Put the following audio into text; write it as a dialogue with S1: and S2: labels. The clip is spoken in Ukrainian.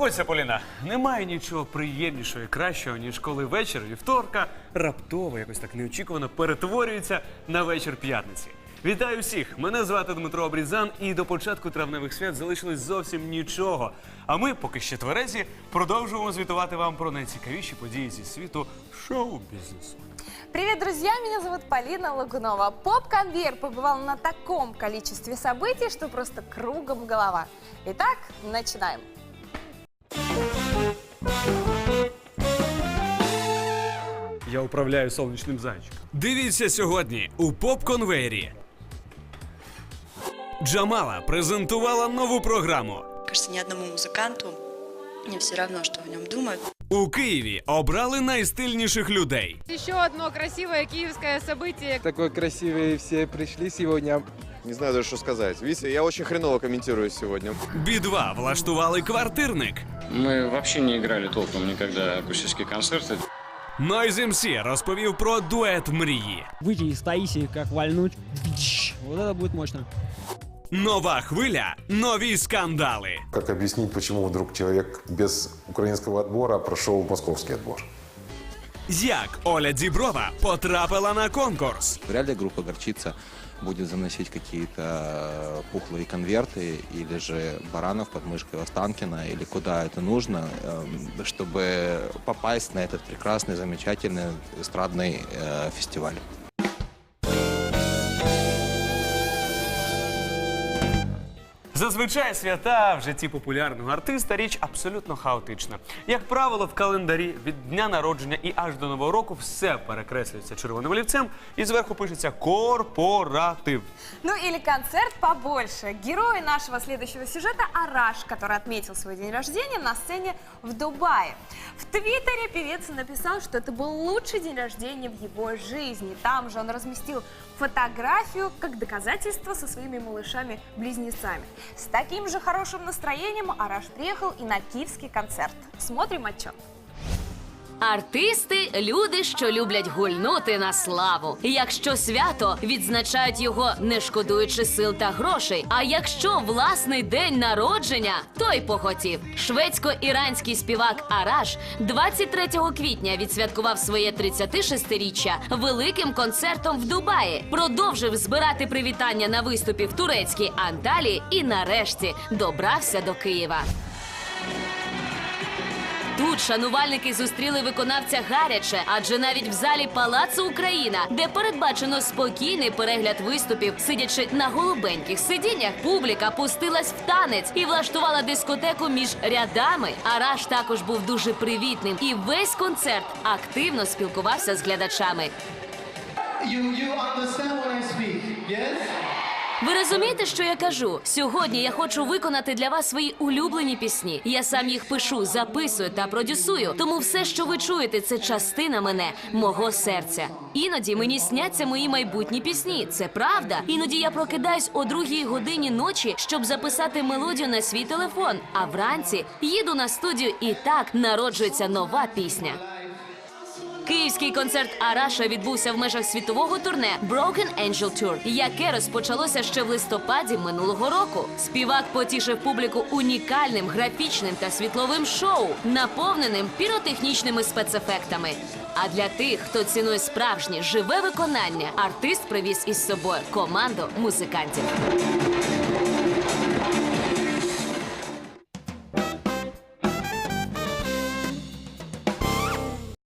S1: Погодься, Поліна, немає нічого приємнішого і кращого, ніж коли вечір вівторка раптово якось так неочікувано перетворюється на вечір п'ятниці. Вітаю всіх! Мене звати Дмитро Обрізан, і до початку травневих свят залишилось зовсім нічого. А ми, поки ще тверезі, продовжуємо звітувати вам про найцікавіші події зі світу шоу-бізнесу.
S2: Привет, друзья! Меня зовут Полина Лагунова. Поп-конвейер побывал на таком количестве событий, что просто кругом голова. Итак, начинаем.
S1: Я управляю сонячним зайчиком. Дивіться сьогодні у поп-конвейері. Джамала презентувала нову програму.
S3: Кажется, ни одному музыканту не все равно, что о нем думают.
S1: У Києві обрали найстильніших людей.
S4: Еще одно красивое киевское событие.
S5: Такой красивый все пришли сегодня.
S6: Не знаю даже, что сказать. Видите, я очень хреново комментирую сегодня.
S1: Бі-2 влаштували квартирник.
S7: Мы вообще не играли толком никогда акустические концерты.
S1: Noise MC розповів про дует мрії.
S8: выйти из Таисии, как вальнуть. Вот это будет мощно.
S1: Нова хвиля, нові скандали.
S9: Как объяснить, почему вдруг человек без украинского отбора прошел московский отбор?
S1: Як Оля Діброва потрапила на конкурс.
S10: Вряд ли группа «Горчица» будет заносить какие-то э, пухлые конверты или же баранов под мышкой Останкина или куда это нужно, эм, чтобы попасть на этот прекрасный, замечательный эстрадный э, фестиваль.
S1: Зазвичай свята в житті популярного артиста річ абсолютно хаотична. Як правило, в календарі від дня народження і аж до нового року все перекреслюється червоним олівцем і зверху пишеться корпоратив.
S2: Ну или концерт побольше. Герой нашего следующего сюжета Араш, который отметил свой день рождения на сцене в Дубае. В Твиттере певец написал, что это был лучший день рождения в его жизни. Там же он разместил фотографию как доказательство со своими малышами-близнецами. С таким же хорошим настроением Араш приехал и на киевский концерт. Смотрим отчет.
S11: Артисти люди, що люблять гульнути на славу. Якщо свято відзначають його, не шкодуючи сил та грошей. А якщо власний день народження, то й похотів. Шведсько-іранський співак Араш 23 квітня відсвяткував своє 36-річчя великим концертом в Дубаї. Продовжив збирати привітання на виступі в турецькій Анталії і нарешті добрався до Києва. Тут шанувальники зустріли виконавця гаряче, адже навіть в залі Палацу Україна, де передбачено спокійний перегляд виступів, сидячи на голубеньких сидіннях, публіка пустилась в танець і влаштувала дискотеку між рядами. Араш також був дуже привітним і весь концерт активно спілкувався з глядачами.
S12: You, you understand what I speak, yes?
S11: Ви розумієте, що я кажу? Сьогодні я хочу виконати для вас свої улюблені пісні. Я сам їх пишу, записую та продюсую. Тому все, що ви чуєте, це частина мене, мого серця. Іноді мені сняться мої майбутні пісні. Це правда. Іноді я прокидаюсь о другій годині ночі, щоб записати мелодію на свій телефон. А вранці їду на студію, і так народжується нова пісня. Київський концерт Араша відбувся в межах світового турне Broken Angel Tour, яке розпочалося ще в листопаді минулого року. Співак потішив публіку унікальним графічним та світловим шоу, наповненим піротехнічними спецефектами. А для тих, хто цінує справжнє живе виконання, артист привіз із собою команду музикантів.